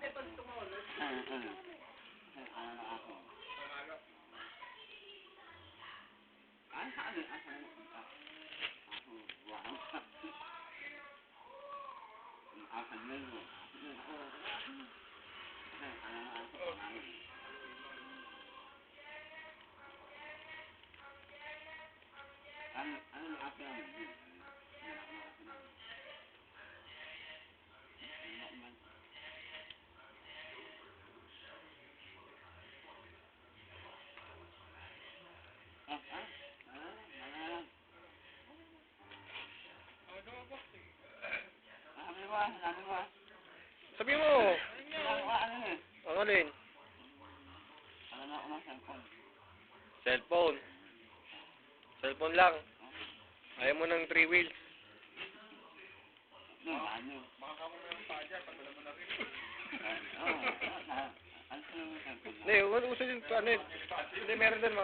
Ừ, ừ. Thank you. Sabi mo, mo. Mo, mo, ano ang alin? Ano na ako ng cellphone? Cellphone. Cellphone lang. Ayaw mo ng three wheels. No, ano? Baka kamo meron pa dyan, pag wala mo na rin. Oo, ah, ano yung cellphone? Hindi, u- uso din pa, ano yun. Hindi, meron din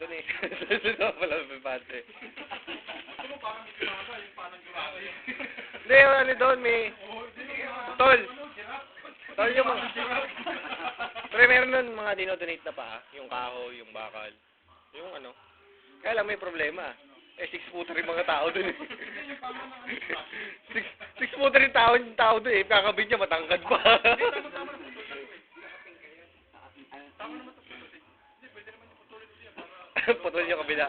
ano, donation. Susunod pala may bate. Hindi, ano doon, may... Tol! Tol, yung mga... Pero meron nun mga dinodonate na pa, ah. yung kahoy, yung bakal. Yung ano. Kaya lang may problema. Eh, six footer yung mga tao dun eh. six, six footer yung tao, yung tao dun eh. Kakabit niya, matangkad pa. Putol yung kabila.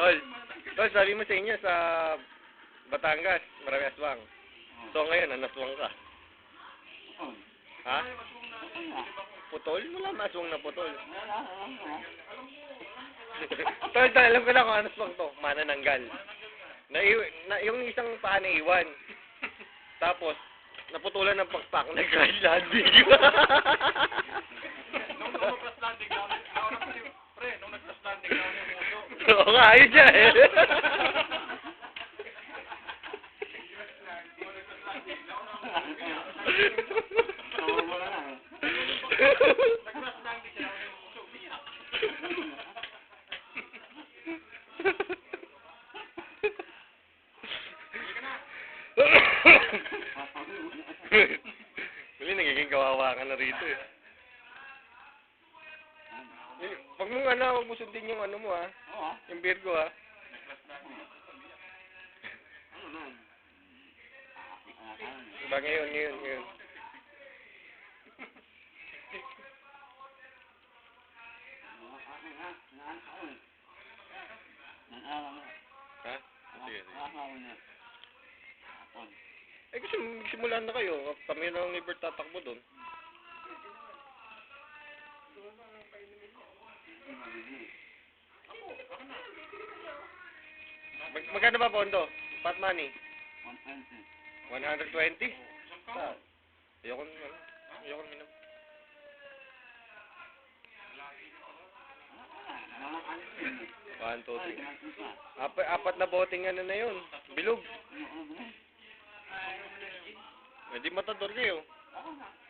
Tol, tol, sabi mo sa inyo sa Batangas, marami aswang. So ngayon, anaswang ka. Oo. Ha? Putol? Wala maswang na putol. Tol, tol, alam ko na kung anaswang to. Manananggal. Na, na, yung isang paa na iwan. Tapos, naputulan ng pakpak, nag-crash landing. Nung nung landing namin, ako na kasi, pre, nung nag-crash landing namin yung uso. Oo nga, ayun siya eh. Oo, sundin yung ano mo ha. Oo, ah. Yung Virgo. Ano na? Ah, ah, ah. Diba ngayon, ngayon, ngayon. Ha? Sige, sige. Eh kasi simulan na kayo. Kami lang ni Bert tatakbo doon. Mag magkano ba pondo? Pot money? 120? Ah. Ayoko na, ano, na minum. One, two, three. Apat, apat na boteng ano na yun. Bilog. Di matador kayo. Nabitin, malis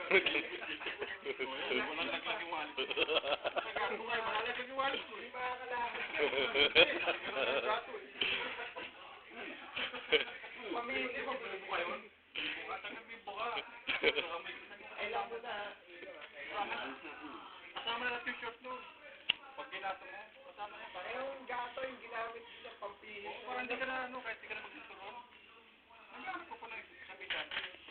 Kasama na short nun. Pag ginato mo, kasama na Eh, yung gato yung ginamit sa pampihis. Parang hindi ka na ano, kahit hindi ka na magsusuron. Ang gamit ko pa lang sa bisan. Mga, mo, kasi na nga, nilalaman ng Yung kay Matt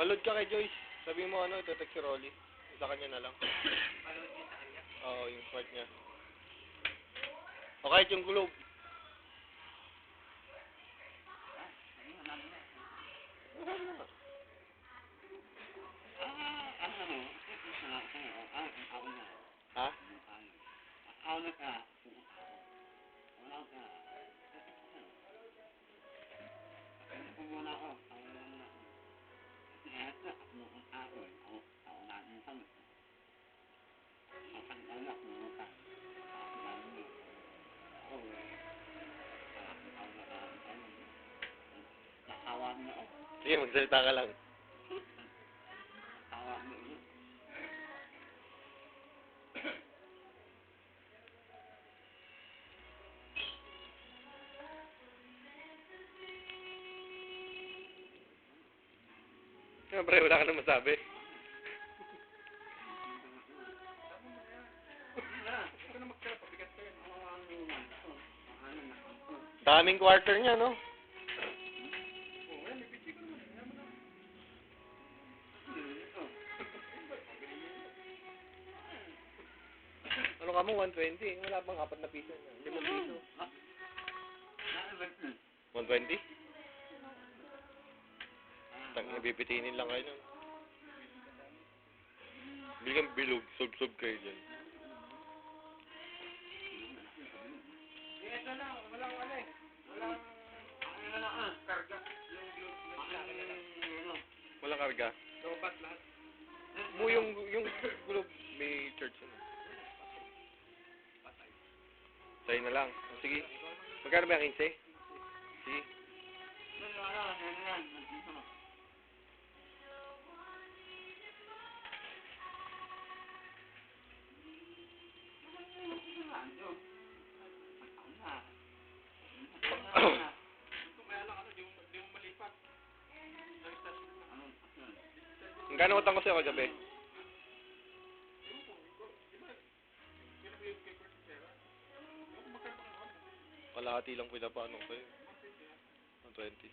Palod ka kay Joyce. Sabi mo ano, ito si Rolly. Sa kanya na lang. Oo, yung smart niya. O kahit yung globe. Ha? Nakawan Sige, magsalita ka lang. Siyempre, wala ka na masabi. Daming quarter niya, no? 120? Wala pang apat na piso. Limang piso. 120? Tang nabibitinin lang kayo nun. Bili kang bilog, sub-sub kayo dyan. Ito na, walang ano eh. Walang karga. Globe na na lang. Walang karga. Lobat lahat. Mo yung, yung globe, may church ano. Sa'yo na lang. Sige. Magkano ba yung 15? Sige. Ano. Magkano utang ko sa'yo kagabi? kalahati lang pinapano ko eh. Ng 20.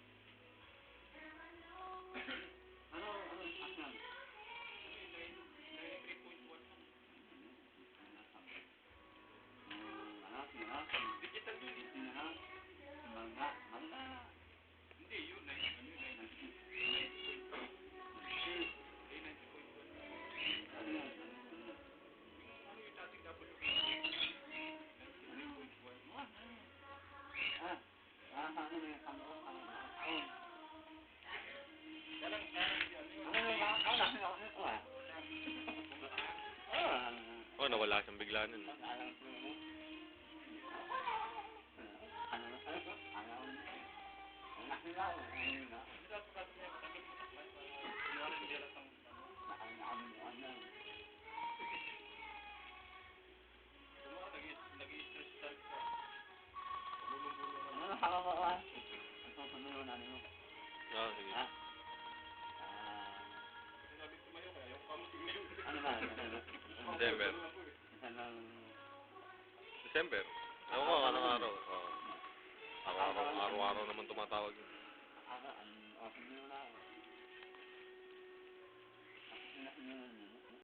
Nawala siyang bigla nun. Hindi para kunwari hindi halatang ano. Kung mga nag- December. Ewan ko, anong araw. Oo. Araw-araw, araw-araw naman tumatawag yun. Ako, ang open nyo na ako. Tapos na nyo